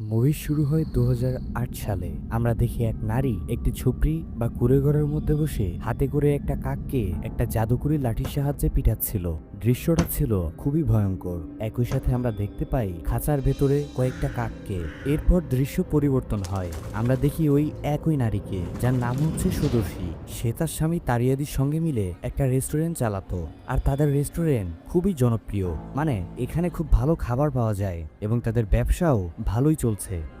Movie শুরু হয় দু হাজার আট সালে। আমরা দেখি এক নারী একটি ঝুপড়ি বা কুড়ে ঘরের মধ্যে বসে হাতে করে একটা কাককে একটা জাদুকরি লাঠির সাহায্যে পিটাচ্ছিল। দৃশ্যটা ছিল খুবই ভয়ঙ্কর। একই সাথে আমরা দেখতে পাই খাঁচার ভেতরে কয়েকটা কাককে। এরপর দৃশ্য পরিবর্তন হয়। আমরা দেখি ওই একই নারীকে, যার নাম হচ্ছে সুদর্শী। সে তার স্বামী তারিয়াদির সঙ্গে মিলে একটা রেস্টুরেন্ট চালাতো। আর তাদের রেস্টুরেন্ট খুবই জনপ্রিয়। মানে এখানে খুব ভালো খাবার পাওয়া যায় এবং তাদের ব্যবসাও ভালোই চলছে।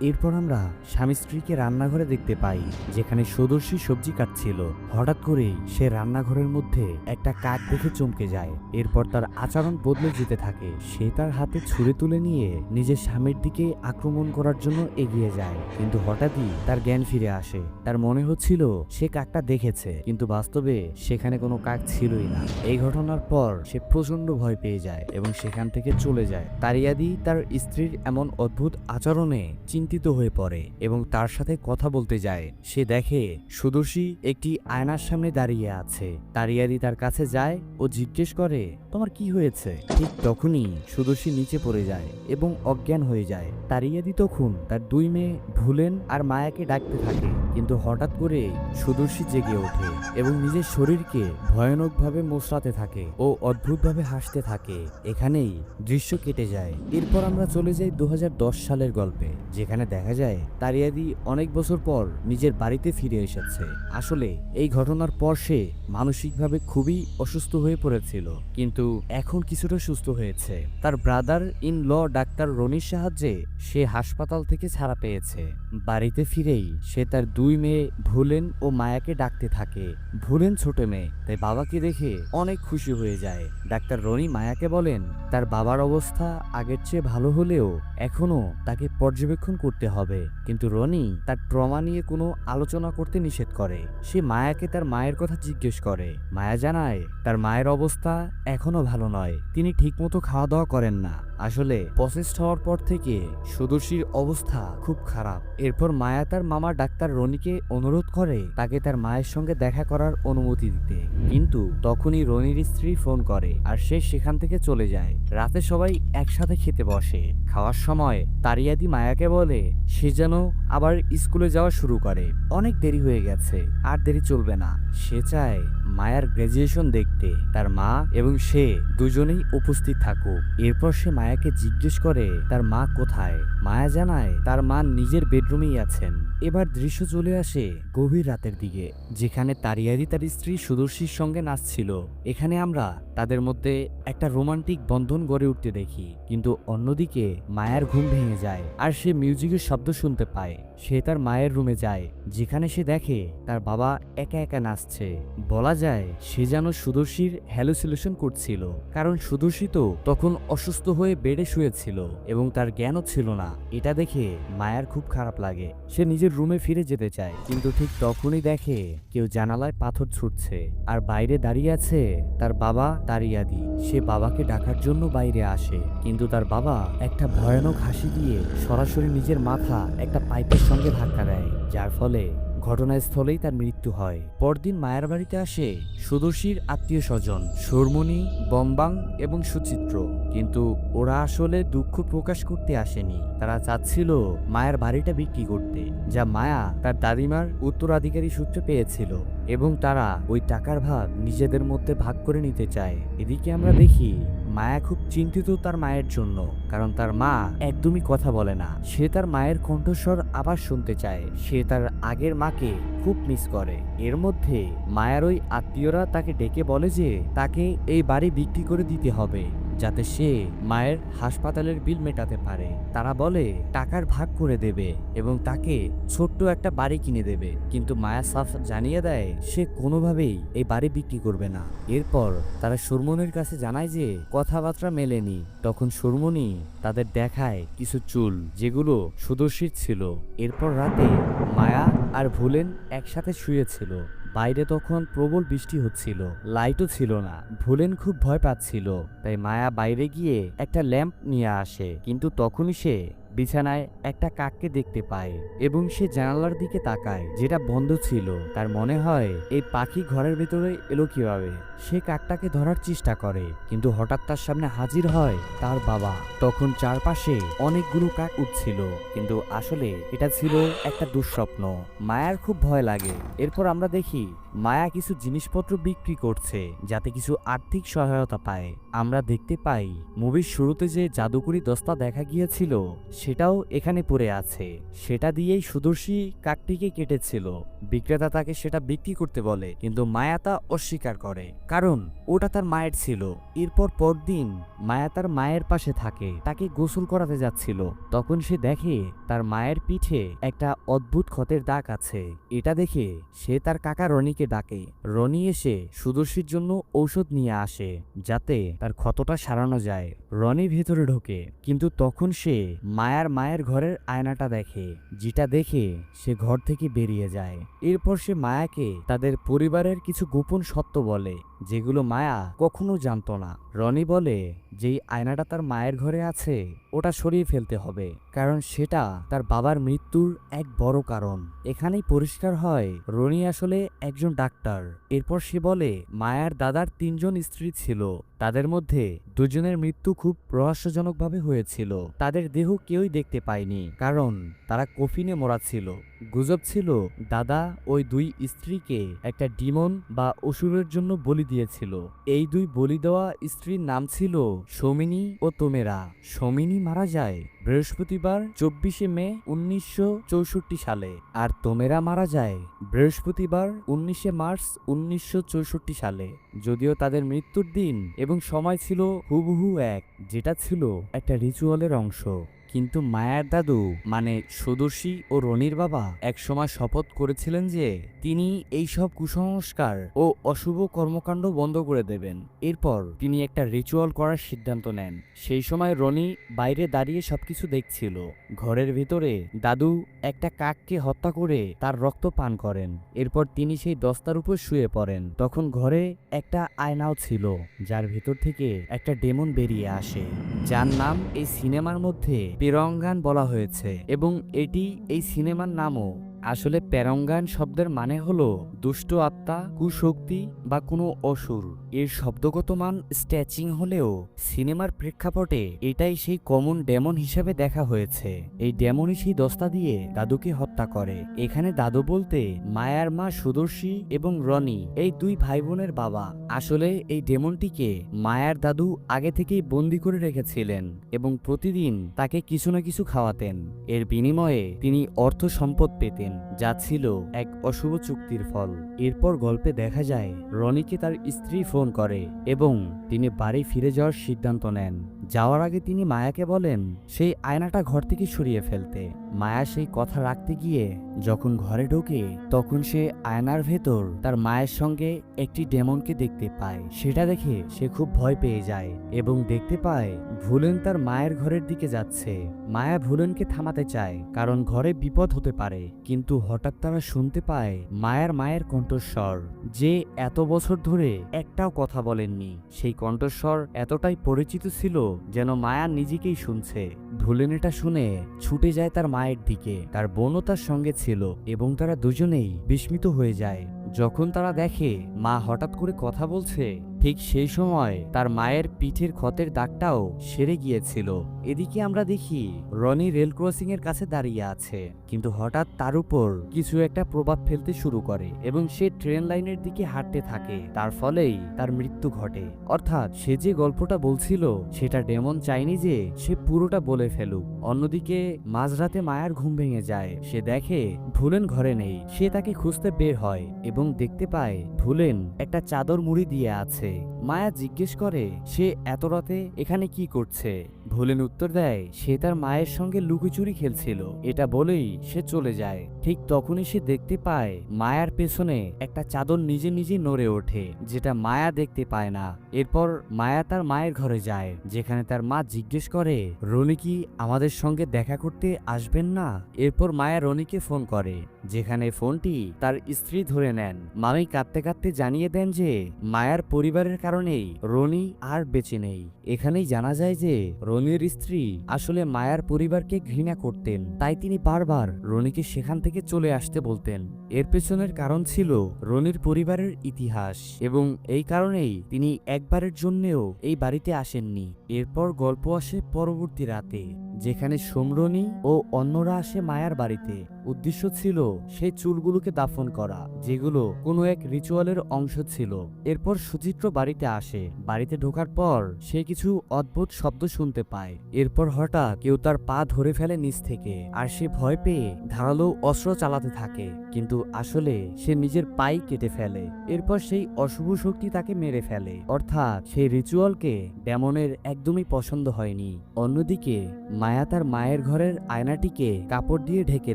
এরপর আমরা স্বামী স্ত্রীকে রান্নাঘরে দেখতে পাই, যেখানে সদস্যী সবজি কাটছিল। হঠাৎ করেই সে রান্নাঘরের মধ্যে একটা কাক দেখে চমকে যায়। এরপর তার আচরণ বদলে যেতে থাকে। সে তার হাতে ছুরি তুলে নিয়ে নিজের স্বামীর দিকে আক্রমণ করার জন্য এগিয়ে যায়। কিন্তু হঠাৎই তার জ্ঞান ফিরে আসে। তার মনে হচ্ছিল, সে কাকটা দেখেছে, কিন্তু বাস্তবে সেখানে কোনো কাক ছিলই না। এই ঘটনার পর সে প্রচণ্ড ভয় পেয়ে যায় এবং সেখান থেকে চলে যায়। তারিয়াদি তার স্ত্রীর এমন অদ্ভুত আচরণে চিন্তিত হয়ে পড়ে এবং তার সাথে কথা বলতে যায়। সে দেখে, সুদর্শী একটি আয়নার সামনে দাঁড়িয়ে আছে। তারিয়ারি তার কাছে যায় ও জিজ্ঞেস করে, তোমার কি হয়েছে? ঠিক তখনই সুদর্শী নিচে পড়ে যায় এবং অজ্ঞান হয়ে যায়। তারিয়াদি তখন তার দুই মেয়ে ভুলেন আর মায়াকে ডাকতে থাকে। কিন্তু হঠাৎ করে সুদর্শী জেগে ওঠে এবং নিজের শরীরকে ভয়ানকভাবে মোচড়াতে থাকে ও অদ্ভুতভাবে হাসতে থাকে। এখানেই দৃশ্য কেটে যায়। এরপর আমরা চলে যাই দু হাজার দশ সালের গল্পে, যেখানে দেখা যায় তারিয়াদি অনেক বছর পর নিজের বাড়িতে ফিরে এসেছে। আসলে এই ঘটনার পর সে মানসিকভাবে খুবই অসুস্থ হয়ে পড়েছিল, কিন্তু এখন কিছুটা সুস্থ হয়েছে। তার ব্রাদার ইন ল ডাক্তার রনির সাহায্যে সে হাসপাতাল থেকে ছাড়া পেয়েছে। বাড়িতে ফিরেই সে তার দুই মেয়ে ভুলেন ও মায়াকে ডাকতে থাকে। ভুলেন ছোট মেয়ে, তাই বাবাকে দেখে অনেক খুশি হয়ে যায়। ডাক্তার রনি মায়াকে বলেন, তার বাবার অবস্থা আগের চেয়ে ভালো হলেও এখনও তাকে পর্যবেক্ষণ করতে হবে। কিন্তু রনি তার ট্রমা নিয়ে কোনো আলোচনা করতে নিষেধ করে। সে মায়াকে তার মায়ের কথা জিজ্ঞেস করে। মায়া জানায়, তার মায়ের অবস্থা এখনও ভালো নয়। তিনি ঠিকমতো খাওয়া দাওয়া করেন না। আসলে প্রসেসড হওয়ার পর থেকে সুদর্শীর অবস্থা খুব খারাপ। এরপর মায়া তার মামা ডাক্তার রনিকে অনুরোধ করে তাকে তার মায়ের সঙ্গে দেখা করার অনুমতি দিতে। কিন্তু তখনই রনির স্ত্রী ফোন করে আর সে সেখান থেকে চলে যায়। রাতে সবাই একসাথে খেতে বসে। খাওয়ার সময় তারিয়াদি মায়াকে বলে, সে যেন আবার স্কুলে যাওয়া শুরু করে। অনেক দেরি হয়ে গেছে, আর দেরি চলবে না। সে চায় মায়ার গ্র্যাজুয়েশন দেখতে। তার মা এবং সে দুজনেই উপস্থিত থাকুক। এরপর সে মায়াকে জিজ্ঞেস করে, তার মা কোথায়? মায়া জানায়, তার মা নিজের বেডরুমেই আছেন। এবার দৃশ্য চলে আসে গভীর রাতের দিকে, যেখানে তারিয়ারি তার স্ত্রী সুদর্শীর সঙ্গে নাচছিল। এখানে আমরা তাদের মধ্যে একটা রোমান্টিক বন্ধন গড়ে উঠতে দেখি, কিন্তু অন্যদিকে মায়ার ঘুম ভেঙে যায় আর সে মিউজিকের শব্দ শুনতে পায়। সে তার মায়ের রুমে যায়, যেখানে সে দেখে তার বাবা একা একা নাচছে। বলা যায়, সে যেন সুদর্শীর হ্যালুসিলেশন করছিল, কারণ সুদর্শী তো তখন অসুস্থ হয়ে বেডে শুয়েছিল এবং তার জ্ঞানও ছিল না। এটা দেখে মায়ার খুব খারাপ লাগে। সে নিজের রুমে ফিরে যেতে চায়, কিন্তু ঠিক তখনই দেখে কেউ জানালায় পাথর ছুটছে, আর বাইরে দাঁড়িয়ে আছে তার বাবা তারিয়াদি সে বাবাকে ডাকার জন্য বাইরে আসে, কিন্তু তার বাবা একটা ভয়ানক হাসি দিয়ে সরাসরি নিজের মাথা একটা পাইপের সঙ্গে ধাক্কা দেয়, যার ফলে ঘটনাস্থলেই তার মৃত্যু হয়। পরদিন মায়ের বাড়িতে আসে সুদর্শীর আত্মীয় স্বজন সুরমণি, বম্বাং এবং সুচিত্র। কিন্তু ওরা আসলে দুঃখ প্রকাশ করতে আসেনি। তারা চাচ্ছিল মায়ের বাড়িটা বিক্রি করতে, যা মায়া তার দাদিমার উত্তরাধিকারী সূত্রে পেয়েছিল এবং তারা ওই টাকার ভাগ নিজেদের মধ্যে ভাগ করে নিতে চায়। এদিকে আমরা দেখি মায়া খুব চিন্তিত তার মায়ের জন্য, কারণ তার মা একদমই কথা বলে না। সে তার মায়ের কণ্ঠস্বর আবার শুনতে চায়। সে তার আগের মাকে খুব মিস করে। এর মধ্যে মায়ার ওই আত্মীয়রা তাকে ডেকে বলে যে, তাকে এই বাড়ি বিক্রি করে দিতে হবে। যাতে সে মায়ের হাসপাতালের বিল মেটাতে পারে। তারা বলে, টাকার ভাগ করে দেবে এবং তাকে ছোট্ট একটা বাড়ি কিনে দেবে। কিন্তু মায়া সাফ জানিয়ে দেয়, সে কোনোভাবেই এই বাড়ি বিক্রি করবে না। এরপর তারা সুরমনির কাছে জানায় যে, কথাবার্তা মেলেনি। তখন সুরমনি তাদের দেখায় কিছু চুল, যেগুলো সুদর্শিত ছিল। এরপর রাতে মায়া আর ভুলেন একসাথে শুয়েছিল। বাইরে তখন প্রবল বৃষ্টি হচ্ছিল, লাইটও ছিল না, ভুলেন খুব ভয় পাচ্ছিল। তাই মায়া বাইরে গিয়ে একটা ল্যাম্প নিয়ে আসে, কিন্তু তখনই সে বিছানায় একটা কাককে দেখতে পায় এবং সে জানালার দিকে তাকায়, যেটা বন্ধ ছিল। তার মনে হয়, এই পাখি ঘরের ভেতরে এলো কীভাবে? সে কাকটাকে ধরার চেষ্টা করে, কিন্তু হঠাৎ তার সামনে হাজির হয় তার বাবা। তখন চারপাশে অনেকগুলো কাক উঠছিল, কিন্তু আসলে এটা ছিল একটা দুঃস্বপ্ন। মায়ার খুব ভয় লাগে। এরপর আমরা দেখি, মায়া কিছু জিনিসপত্র বিক্রি করছে, যাতে কিছু আর্থিক সহায়তা পায়। আমরা দেখতে পাই, মুভির শুরুতে যে জাদুকরি দস্তা দেখা গিয়েছিল, সেটাও এখানে পড়ে আছে। সেটা দিয়েই সুদর্শী কাকটিকে কেটেছিল। বিক্রেতা তাকে সেটা বিক্রি করতে বলে, কিন্তু মায়া তা অস্বীকার করে। কারণ ওটা তার মায়ের ছিল। এরপর পরদিন মায়া তার মায়ের পাশে থাকে, তাকে গোসল করাতে যাচ্ছিল। তখন সে দেখে তার মায়ের পিঠে একটা অদ্ভুত ক্ষতের দাগ আছে। এটা দেখে সে তার কাকা রনিকে ডাকে। রনি এসে সুদর্শীর জন্য ঔষধ নিয়ে আসে, যাতে তার ক্ষতটা সারানো যায়। রনি ভেতরে ঢোকে, কিন্তু তখন সে মায়ার মায়ের ঘরের আয়নাটা দেখে, যেটা দেখে সে ঘর থেকে বেরিয়ে যায়। এরপর সে মায়াকে তাদের পরিবারের কিছু গোপন সত্য বলে। যেগুলো মায়া কখনো জানতো না। রনি বলে, যেই আয়নাটা তার মায়ের ঘরে আছে, ওটা সরিয়ে ফেলতে হবে, কারণ সেটা তার বাবার মৃত্যুর এক বড় কারণ। এখানেই পরিষ্কার হয়, রনি আসলে একজন ডাক্তার। এরপর সে বলে, মায়ার দাদার তিনজন স্ত্রী ছিল তাদের মধ্যে দুজনের মৃত্যু খুব রহস্যজনকভাবে হয়েছিল। তাদের দেহ কেউই দেখতে পায়নি, কারণ তারা কফিনে মরা ছিল। গুজব ছিল, দাদা ওই দুই স্ত্রীকে একটা ডিমন বা অসুরের জন্য বলি দিয়েছিল। এই দুই বলি দেওয়া স্ত্রীর নাম ছিল সৌমিনী ও তোমেরা। সৌমিনী মারা যায় বৃহস্পতিবার, চব্বিশে মে, উনিশশো চৌষট্টি সালে। আর তোমেরা মারা যায় বৃহস্পতিবার, উনিশে মার্চ, উনিশশো চৌষট্টি সালে। যদিও তাদের মৃত্যুর দিন এবং সময় ছিল হুবহু এক যেটা ছিল একটা রিচুয়ালের অংশ। কিন্তু মায়ার দাদু মানে সুদর্শী ও রনির বাবা, একসময় শপথ করেছিলেন যে তিনি এই সব কুসংস্কার ও অশুভ কর্মকাণ্ড বন্ধ করে দেবেন। এরপর তিনি একটা রিচুয়াল করার সিদ্ধান্ত নেন। সেই সময় রনি বাইরে দাঁড়িয়ে সবকিছু দেখছিল। ঘরের ভিতরে দাদু একটা কাককে হত্যা করে তার রক্ত পান করেন। এরপর তিনি সেই দস্তার উপর শুয়ে পড়েন। তখন ঘরে একটা আয়নাও ছিল, যার ভিতর থেকে একটা ডেমন বেরিয়ে আসে, যার নাম এই সিনেমার মধ্যে পেরঙ্গান বলা হয়েছে এবং এটি এই সিনেমার নামও। আসলে প্যারঙ্গান শব্দের মানে হলো দুষ্ট আত্মা, কুশক্তি বা কোনো অসুর। এর শব্দগত মান স্ট্যাচিং হলেও সিনেমার প্রেক্ষাপটে এটাই সেই কমন ডেমন হিসেবে দেখা হয়েছে। এই ডেমনই সেই দস্তা দিয়ে দাদুকে হত্যা করে। এখানে দাদু বলতে মায়ার মা সুদর্শী এবং রনি, এই দুই ভাই বোনের বাবা। আসলে এই ডেমনটিকে মায়ার দাদু আগে থেকেই বন্দি করে রেখেছিলেন এবং প্রতিদিন তাকে কিছু না কিছু খাওয়াতেন। এর বিনিময়ে তিনি অর্থ সম্পদ পেতেন। যা ছিল এক অশুভ চুক্তির ফল। এরপর গল্পে দেখা যায়, রনিকে তার স্ত্রী ফোন করে এবং তিনি বাড়ি ফিরে যাওয়ার সিদ্ধান্ত নেন। যাওয়ার আগে তিনি মায়াকে বলেন, সেই আয়নাটা ঘর থেকে সরিয়ে ফেলতে। মায়া সেই কথা রাখতে গিয়ে যখন ঘরে ঢোকে, তখন সে আয়নার ভেতর তার মায়ের সঙ্গে একটি ডেমনকে দেখতে পায়। সেটা দেখে সে খুব ভয় পেয়ে যায় এবং দেখতে পায় ভুলেন তার মায়ের ঘরের দিকে যাচ্ছে। মায়া ভুলেনকে থামাতে চায়, কারণ ঘরে বিপদ হতে পারে। কিন্তু হঠাৎ তারা শুনতে পায় মায়ার মায়ের কণ্ঠস্বর, যে এত বছর ধরে একটাও কথা বলেননি। সেই কণ্ঠস্বর এতটাই পরিচিত ছিল যেন মায়া নিজেকেই শুনছে। ভুলেন এটা শুনে ছুটে যায় তার মায়ের দিকে। তার বোনও তার সঙ্গে ছিল এবং তারা দুজনেই বিস্মিত হয়ে যায়। যখন তারা দেখে, মা হঠাৎ করে কথা বলছে ঠিক সেই সময় তার মায়ের পিঠের ক্ষতের দাগটাও সেরে গিয়েছিল। এদিকে আমরা দেখি রনি রেল ক্রসিং এর কাছে দাঁড়িয়ে আছে, কিন্তু হঠাৎ তার উপর কিছু একটা প্রভাব ফেলতে শুরু করে এবং সে ট্রেন লাইনের দিকে হাঁটতে থাকে। তার ফলেই তার মৃত্যু ঘটে। অর্থাৎ সে যে গল্পটা বলছিল, সেটা ডেমন চায়নি যে সে পুরোটা বলে ফেলুক। অন্যদিকে মাঝরাতে মায়ার ঘুম ভেঙে যায়। সে দেখে ভুলেন ঘরে নেই। সে তাকে খুঁজতে বের হয় এবং দেখতে পায় ভুলেন একটা চাদর মুড়ি দিয়ে আছে। মায়া জিজ্ঞেস করে, সে এত রাতে এখানে কি করছে? ভোলেন উত্তর দেয়, সে তার মায়ের সঙ্গে লুকোচুরি খেলছিল। এটা বলেই সে চলে যায়। ঠিক তখনই সে দেখতে পায় মায়ার পেছনে একটা চাদর নিজে নিজে নড়ে ওঠে, যেটা মায়া দেখতে পায় না। এরপর মায়া তার মায়ের ঘরে যায়, যেখানে তার মা জিজ্ঞেস করে, রনি কি আমাদের সঙ্গে দেখা করতে আসবেন না? এরপর মায়া রনিকে ফোন করে, যেখানে ফোনটি তার স্ত্রী ধরে নেন। মামি কাঁদতে কাঁদতে জানিয়ে দেন যে, মায়ার পরিবারের কারণেই রনি আর বেঁচে নেই। এখানেই জানা যায় যে, রনির স্ত্রী আসলে মায়ার পরিবারকে ঘৃণা করতেন, তাই তিনি বারবার রনিকে সেখান থেকে চলে আসতে বলতেন। এর পেছনের কারণ ছিল রনির পরিবারের ইতিহাস এবং এই কারণেই তিনি একবারের জন্যেও এই বাড়িতে আসেননি। এরপর গল্প আসে পরবর্তী রাতে, যেখানে সোমরনি ও অন্যরা আসে মায়ার বাড়িতে। উদ্দেশ্য ছিল সেই চুলগুলোকে দাফন করা, যেগুলো কোনো এক রিচুয়ালের অংশ ছিল। এরপর সুচিত্র বাড়িতে আসে। বাড়িতে ঢোকার পর সে কিছু অদ্ভুত শব্দ শুনতে পায়। এরপর হঠাৎ কেউ তার পা ধরে ফেলে নিচ থেকে, আর সে ভয় পেয়ে ধারালো অস্ত্র চালাতে থাকে, কিন্তু আসলে সে নিজের পাই কেটে ফেলে। এরপর সেই অশুভ শক্তি তাকে মেরে ফেলে। অর্থাৎ সেই রিচুয়ালকে ডেমনের একদমই পছন্দ হয়নি। অন্যদিকে, মায়া তার মায়ের ঘরের আয়নাটিকে কাপড় দিয়ে ঢেকে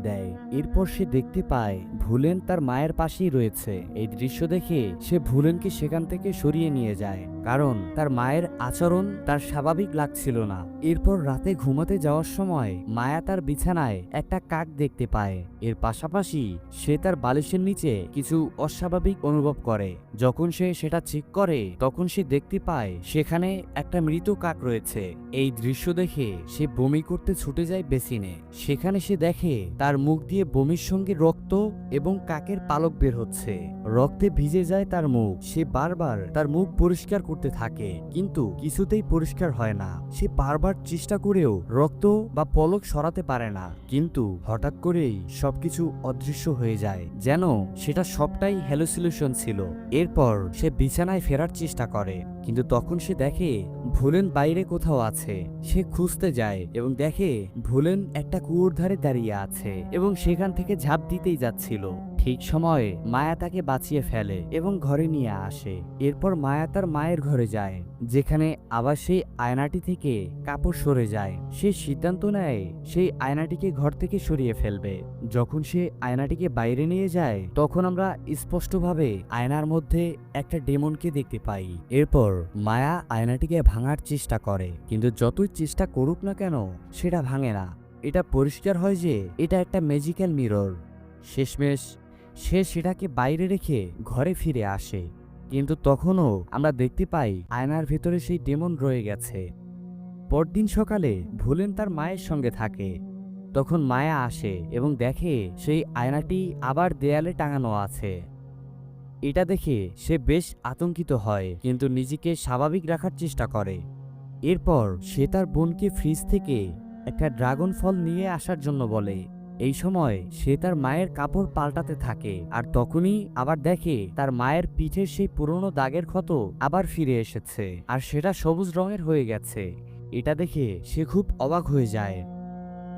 দেয়। এরপর সে দেখতে পায়, ভুলেন তার মায়ের পাশেই রয়েছে। এই দৃশ্য দেখে সে ভুলেনকে সেখান থেকে সরিয়ে নিয়ে যায়। কারণ তার মায়ের আচরণ তার স্বাভাবিক লাগছিল না। এরপর রাতে ঘুমাতে যাওয়ার সময় মায়া তার বিছানায় একটা কাক দেখতে পায়। এর পাশাপাশি সে তার বালিশের নিচে কিছু অস্বাভাবিক অনুভব করে। যখন সে সেটা চেক করে, তখন সে দেখতে পায় সেখানে একটা মৃত কাক রয়েছে। এই দৃশ্য দেখে সে বমি করতে ছুটে যায় বেসিনে। সেখানে সে দেখে তার মুখ দিয়ে বমির সঙ্গে রক্ত এবং কাকের পালক বের হচ্ছে। রক্তে ভিজে যায় তার মুখ। সে বারবার তার মুখ পরিষ্কার করতে থাকে, কিন্তু কিছুতেই পরিষ্কার হয় না। সে বারবার চেষ্টা করেও রক্ত বা পলক সরাতে পারে না। কিন্তু হঠাৎ করেই সবকিছু অদৃশ্য হয়ে যায়। যেন সেটা সবটাই হ্যালোসিলেশন ছিল। এরপর সে বিছানায় ফেরার চেষ্টা করে। কিন্তু তখন সে দেখে ভুলেন বাইরে কোথাও আছে। সে খুঁজতে যায় এবং দেখে ভুলেন একটা কুয়োর ধারে দাঁড়িয়ে আছে এবং সেখান থেকে ঝাঁপ দিতেই যাচ্ছিল। ঠিক সময়ে মায়া তাকে বাঁচিয়ে ফেলে এবং ঘরে নিয়ে আসে। এরপর মায়া তার মায়ের ঘরে যায়, যেখানে আবার সেই আয়নাটি থেকে কাপড় সরে যায়। সে সিদ্ধান্ত নেয়, সেই আয়নাটিকে ঘর থেকে সরিয়ে ফেলবে। যখন সে আয়নাটিকে বাইরে নিয়ে যায়, তখন আমরা স্পষ্টভাবে আয়নার মধ্যে একটা ডেমনকে দেখতে পাই। এরপর মায়া আয়নাটিকে ভাঙার চেষ্টা করে, কিন্তু যতই চেষ্টা করুক না কেন, সেটা ভাঙে না। এটা পরিষ্কার হয় যে, এটা একটা ম্যাজিক্যাল মিরর শেষমেশ সে সেটাকে বাইরে রেখে ঘরে ফিরে আসে। কিন্তু তখনও আমরা দেখতে পাই আয়নার ভেতরে সেই ডেমন রয়ে গেছে। পরদিন সকালে ভুলেন তার মায়ের সঙ্গে থাকে। তখন মায়া আসে এবং দেখে সেই আয়নাটি আবার দেয়ালে টাঙানো আছে। এটা দেখে সে বেশ আতঙ্কিত হয়, কিন্তু নিজেকে স্বাভাবিক রাখার চেষ্টা করে। এরপর সে তার বোনকে ফ্রিজ থেকে একটা ড্রাগন ফল নিয়ে আসার জন্য বলে এই সময় সে তার মায়ের কাপড় পাল্টাতে থাকে আর তখনই আবার দেখে তার মায়ের পিঠের সেই পুরনো দাগের ক্ষত আবার ফিরে এসেছে আর সেটা সবুজ রঙের হয়ে গেছে। এটা দেখে সে খুব অবাক হয়ে যায়।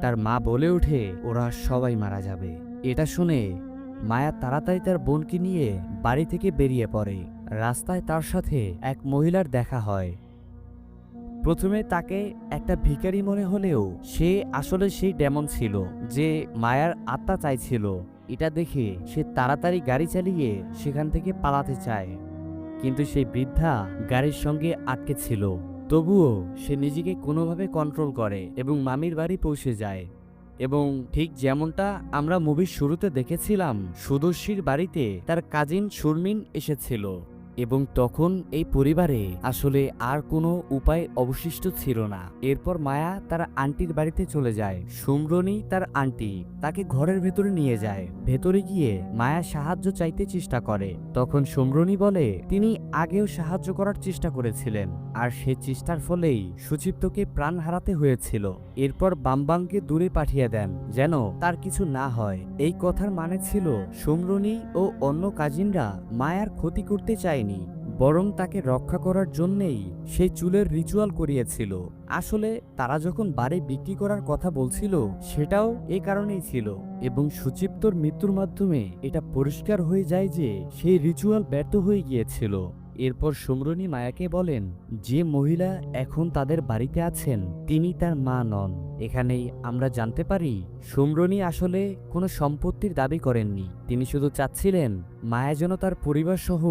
তার মা বলে ওঠে, ওরা সবাই মারা যাবে। এটা শুনে মায়া তাড়াতাড়ি তার বোনকে নিয়ে বাড়ি থেকে বেরিয়ে পড়ে। রাস্তায় তার সাথে এক মহিলার দেখা হয়। প্রথমে তাকে একটা ভিখারি মনে হলেও সে আসলে সেই ডেমন ছিল যে মায়ার আত্মা চাইছিল। এটা দেখে সে তাড়াতাড়ি গাড়ি চালিয়ে সেখান থেকে পালাতে চায়। কিন্তু সেই বৃদ্ধা গাড়ির সঙ্গে আটকে ছিল। তবুও সে নিজেকে কোনোভাবে কন্ট্রোল করে এবং মামির বাড়ি পৌঁছে যায়। এবং ঠিক যেমনটা আমরা মুভির শুরুতে দেখেছিলাম, সুদর্শীর বাড়িতে তার কাজিন সুরমিন এসেছিল। এবং তখন এই পরিবারে আসলে আর কোনো উপায় অবশিষ্ট ছিল না। এরপর মায়া তার আন্টির বাড়িতে চলে যায়। সুমরনি তার আন্টি তাকে ঘরের ভেতরে নিয়ে যায়। ভেতরে গিয়ে মায়া সাহায্য চাইতে চেষ্টা করে। তখন সুমরনি বলে, তিনি আগেও সাহায্য করার চেষ্টা করেছিলেন, আর সে চেষ্টার ফলেই সুচিপ্তকে প্রাণ হারাতে হয়েছিল। এরপর বামবাংকে দূরে পাঠিয়ে দেন, যেন তার কিছু না হয়। এই কথার মানে ছিল সুমরনি ও অন্য কাজিনরা মায়ার ক্ষতি করতে চায়নি। বরং তাকে রক্ষা করার জন্যেই সেই চুলের রিচুয়াল করিয়েছিল। আসলে তারা যখন বাড়ি বিক্রি করার কথা বলছিল, সেটাও এ কারণেই ছিল এবং সুচিপ্তর মৃত্যুর মাধ্যমে এটা পরিষ্কার হয়ে যায় যে সেই রিচুয়াল ব্যর্থ হয়ে গিয়েছিল। এরপর সুমরনি মায়াকে বলেন, যে মহিলা এখন তাদের বাড়িতে আছেন, তিনি তার মা নন। এখানেই আমরা জানতে পারি, সুমরনি আসলে কোনো সম্পত্তির দাবি করেননি। তিনি শুধু চাচ্ছিলেন মায়া যেন তার পরিবার সহ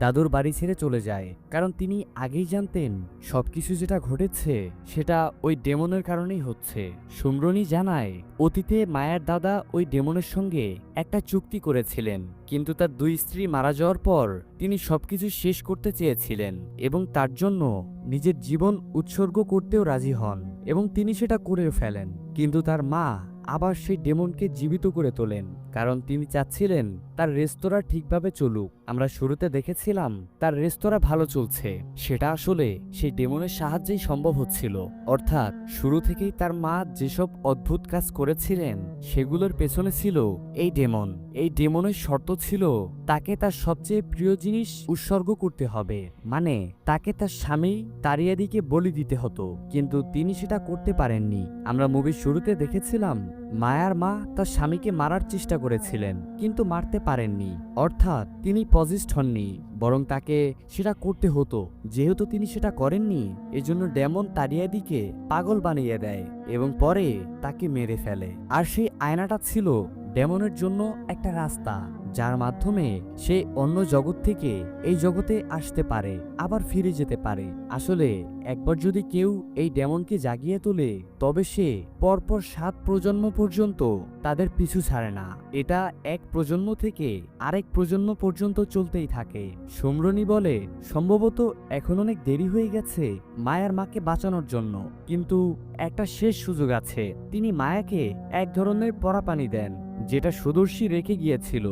দাদুর বাড়ি ছেড়ে চলে যায়। কারণ তিনি আগেই জানতেন, সবকিছু যেটা ঘটেছে সেটা ওই ডেমনের কারণেই হচ্ছে। সুমরনি জানায়, অতীতে মায়ার দাদা ওই ডেমনের সঙ্গে একটা চুক্তি করেছিলেন, কিন্তু তার দুই স্ত্রী মারা যাওয়ার পর তিনি সবকিছু শেষ করতে চেয়েছিলেন এবং তার জন্য নিজের জীবন উৎসর্গ করতেও রাজি হন। এবং তিনি সেটা করে ফেলেন। কিন্তু তার মা আবার সেই ডেমনকে জীবিত করে তোলেন, কারণ তিনি চাচ্ছিলেন তার রেস্তোরাঁ ঠিকভাবে চলুক। আমরা শুরুতে দেখেছিলাম তার রেস্তোরাঁ ভালো চলছে। সেটা আসলে সেই ডেমনের সাহায্যেই সম্ভব হচ্ছিল। অর্থাৎ শুরু থেকেই তার মা যেসব অদ্ভুত কাজ করেছিলেন, সেগুলোর পেছনে ছিল এই ডেমন। এই ডেমনের শর্ত ছিল তাকে তার সবচেয়ে প্রিয় জিনিস উৎসর্গ করতে হবে। মানে তাকে তার স্বামী তারিয়াদিকে বলি দিতে হতো। কিন্তু তিনি সেটা করতে পারেননি। আমরা মুভির শুরুতে দেখেছিলাম মায়ার মা তার স্বামীকে মারার চেষ্টা করেছিলেন, কিন্তু মারতে পারেননি। অর্থাৎ তিনি পজিস্ট হননি, বরং তাকে সেটা করতে হতো। যেহেতু তিনি সেটা করেননি, এজন্য ডেমন তারিয়াদিকে পাগল বানিয়ে দেয় এবং পরে তাকে মেরে ফেলে। আর সেই আয়নাটা ছিল ডেমনের জন্য একটা রাস্তা। যার মাধ্যমে সে অন্য জগৎ থেকে এই জগতে আসতে পারে, আবার ফিরে যেতে পারে। আসলে একবার যদি কেউ এই ডেমনকে জাগিয়ে তোলে, তবে সে পরপর সাত প্রজন্ম পর্যন্ত তাদের পিছু ছাড়ে না। এটা এক প্রজন্ম থেকে আরেক প্রজন্ম পর্যন্ত চলতেই থাকে। সুমরনি বলে, সম্ভবত এখন অনেক দেরি হয়ে গেছে মায়ার মাকে বাঁচানোর জন্য। কিন্তু একটা শেষ সুযোগ আছে। তিনি মায়াকে এক ধরনের পরাপানি দেন, যেটা সুদর্শী রেখে গিয়েছিল।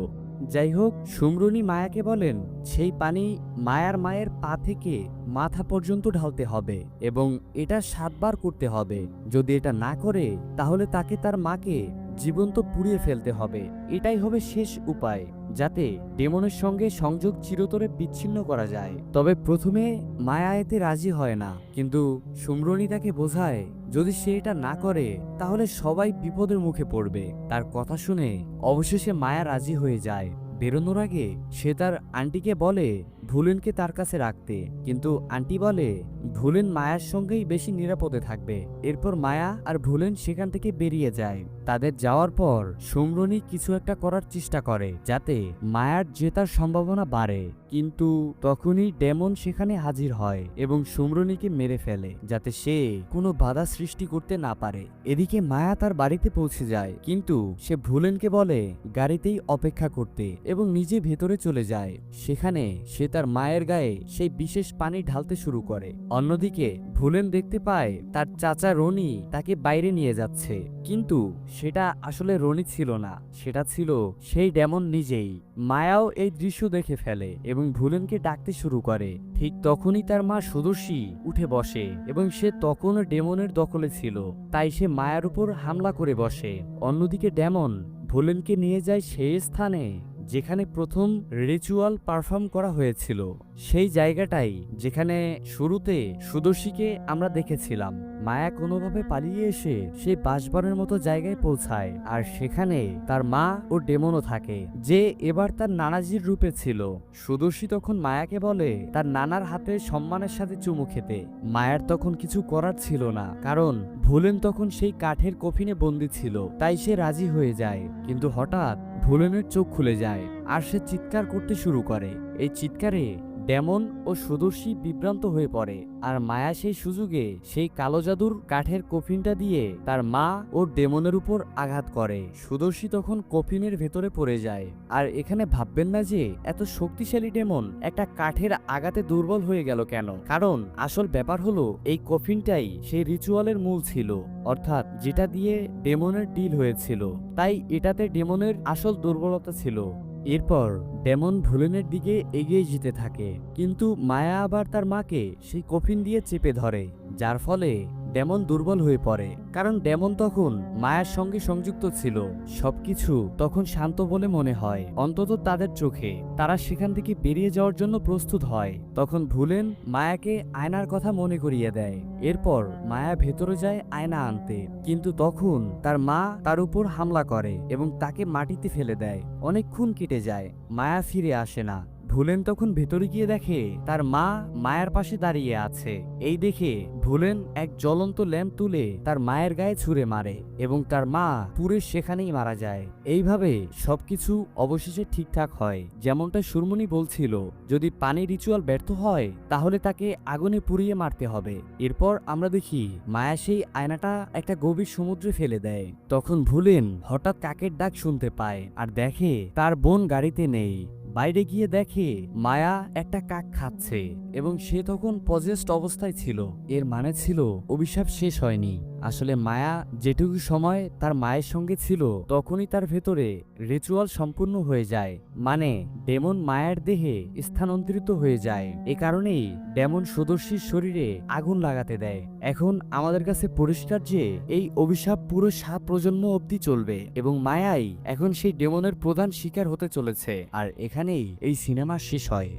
যাই হোক সুমরুনি মায়াকে বলেন, সেই পানি মায়ার মায়ের পা থেকে মাথা পর্যন্ত ঢালতে হবে এবং এটা সাতবার করতে হবে। যদি এটা না করে, তাহলে তাকে তার মাকে জীবন্ত পুড়িয়ে ফেলতে হবে। এটাই হবে শেষ উপায়, যাতে ডেমনের সঙ্গে সংযোগ চিরতরে বিচ্ছিন্ন করা যায়। তবে প্রথমে মায়া এতে রাজি হয় না, কিন্তু সুমরনি তাকে বোঝায়, যদি সে এটা না করে, তাহলে সবাই বিপদের মুখে পড়বে। তার কথা শুনে অবশেষে মায়া রাজি হয়ে যায়। বেরোনোর আগে সে তার আন্টিকে বলে ভুলেনকে তার কাছে রাখতে। কিন্তু আন্টি বলে, ভুলেন মায়ার সঙ্গেই বেশি নিরাপদে থাকবে। এরপর মায়া আর ভুলেন সেখান থেকে বেরিয়ে যায়। তাদের যাওয়ার পর সুমরনি কিছু একটা করার চেষ্টা করে, যাতে মায়ার জেতার সম্ভাবনা বাড়ে। কিন্তু তখনই ডেমন সেখানে হাজির হয় এবং সুমরনিকে মেরে ফেলে, যাতে সে কোনো বাধা সৃষ্টি করতে না পারে। এদিকে মায়া তার বাড়িতে পৌঁছে যায়, কিন্তু সে ভুলেনকে বলে, গাড়িতেই অপেক্ষা করতে এবং নিজে ভেতরে চলে যায়। সেখানে সে তার মায়ের গায়ে সেই বিশেষ পানি ঢালতে শুরু করে। অন্যদিকে ভুলেন দেখতে পায় তার চাচা রনি তাকে বাইরে নিয়ে যাচ্ছে। কিন্তু সেটা আসলে রনি ছিল না, সেটা ছিল সেই ডেমন নিজেই। মায়াও এই দৃশ্য দেখে ফেলে এবং ভুলেনকে ডাকতে শুরু করে। ঠিক তখনই তার মা সুদর্শী উঠে বসে এবং সে তখনও ডেমনের দখলে ছিল, তাই সে মায়ার উপর হামলা করে বসে। অন্যদিকে ডেমন ভুলেনকে নিয়ে যায় সেই স্থানে। যেখানে প্রথম রিচুয়াল পারফর্ম করা হয়েছিল। সেই জায়গাটাই যেখানে শুরুতে সুদর্শীকে আমরা দেখেছিলাম। মায়া কোনোভাবে পালিয়ে এসে সেই বাসবনের মতো জায়গায় পৌঁছায় আর সেখানে তার মা ও ডেমনও থাকে যে এবার তার নানাজির রূপে ছিল। সুদর্শী তখন মায়াকে বলে, তার নানার হাতে সম্মানের সাথে চুমু খেতে। মায়ার তখন কিছু করার ছিল না, কারণ ভুলেন তখন সেই কাঠের কফিনে বন্দি ছিল, তাই সে রাজি হয়ে যায়। কিন্তু হঠাৎ ভুলেনের চোখ খুলে যায় আর সে চিৎকার করতে শুরু করে। এই চিৎকারে ডেমন ও সুদর্শী বিভ্রান্ত হয়ে পড়ে, আর মায়া সেই সুযোগে সেই কালো জাদুর কাঠের কফিনটা দিয়ে তার মা ও ডেমনের উপর আঘাত করে। সুদর্শী তখন কফিনের ভেতরে পড়ে যায়, আর এখানে ভাববেন না যে এত শক্তিশালী ডেমন একটা কাঠের আঘাতে দুর্বল হয়ে গেল কেন? কারণ আসল ব্যাপার হলো, এই কফিনটাই সেই রিচুয়ালের মূল ছিল, অর্থাৎ যেটা দিয়ে ডেমনের ডিল হয়েছিল। তাই এটাতে ডেমনের আসল দুর্বলতা ছিল। এরপর ডেমন ভুলেনের দিকে এগিয়ে যেতে থাকে, কিন্তু মায়া আবার তার মাকে সেই কফিন দিয়ে চেপে ধরে, যার ফলে ডেমন দুর্বল হয়ে পড়ে, কারণ ডেমন তখন মায়ার সঙ্গে সংযুক্ত ছিল। সবকিছু তখন শান্ত বলে মনে হয়। অন্তত তাদের চোখে তারা সেখান থেকে বেরিয়ে যাওয়ার জন্য প্রস্তুত হয়। তখন ভুলেন মায়াকে আয়নার কথা মনে করিয়ে দেয়। এরপর মায়া ভেতরে যায় আয়না আনতে। কিন্তু তখন তার মা তার উপর হামলা করে এবং তাকে মাটিতে ফেলে দেয়। অনেকক্ষণ কেটে যায়। মায়া ফিরে আসে না। ভুলেন তখন ভেতরে গিয়ে দেখে তার মা মায়ের পাশে দাঁড়িয়ে আছে। এই দেখে ভুলেন এক জ্বলন্ত ল্যাম্প তুলে তার মায়ের গায়ে ছুঁড়ে মারে এবং তার মা পুরে সেখানেই মারা যায়। এইভাবে সবকিছু অবশেষে ঠিকঠাক হয়। যেমনটা সুরমণি বলছিল, যদি পানি রিচুয়াল ব্যর্থ হয়, তাহলে তাকে আগুনে পুড়িয়ে মারতে হবে। এরপর আমরা দেখি মায়া সেই আয়নাটা একটা গভীর সমুদ্রে ফেলে দেয়। তখন ভুলেন হঠাৎ কাকের ডাক শুনতে পায় আর দেখে তার বোন গাড়িতে নেই। বাইরে গিয়ে দেখে মায়া একটা কাক খাচ্ছে এবং সে তখন পজেস্ট অবস্থায় ছিল। এর মানে ছিল, অভিশাপ শেষ হয়নি। আসলে মায়া যেটুকু সময় তার মায়ের সঙ্গে ছিল, তখনই তার ভেতরে রিচুয়াল সম্পূর্ণ হয়ে যায়। মানে ডেমন মায়ের দেহে স্থানান্তরিত হয়ে যায়। এ কারণেই ডেমন সদস্যীর শরীরে আগুন লাগাতে দেয়। এখন আমাদের কাছে পরিষ্কার যে এই অভিশাপ পুরো সাত প্রজন্ম অবধি চলবে এবং মায়াই এখন সেই ডেমনের প্রধান শিকার হতে চলেছে। আর এখানেই এই সিনেমা শেষ হয়।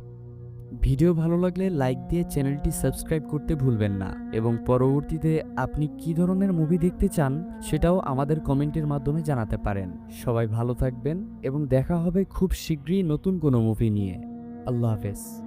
ভিডিও ভালো লাগলে লাইক দিয়ে চ্যানেলটি সাবস্ক্রাইব করতে ভুলবেন না এবং পরবর্তীতে আপনি কি ধরনের মুভি দেখতে চান সেটাও আমাদের কমেন্টের মাধ্যমে জানাতে পারেন। সবাই ভালো থাকবেন এবং দেখা হবে খুব শীঘ্রই নতুন কোনো মুভি নিয়ে। আল্লাহ হাফেজ।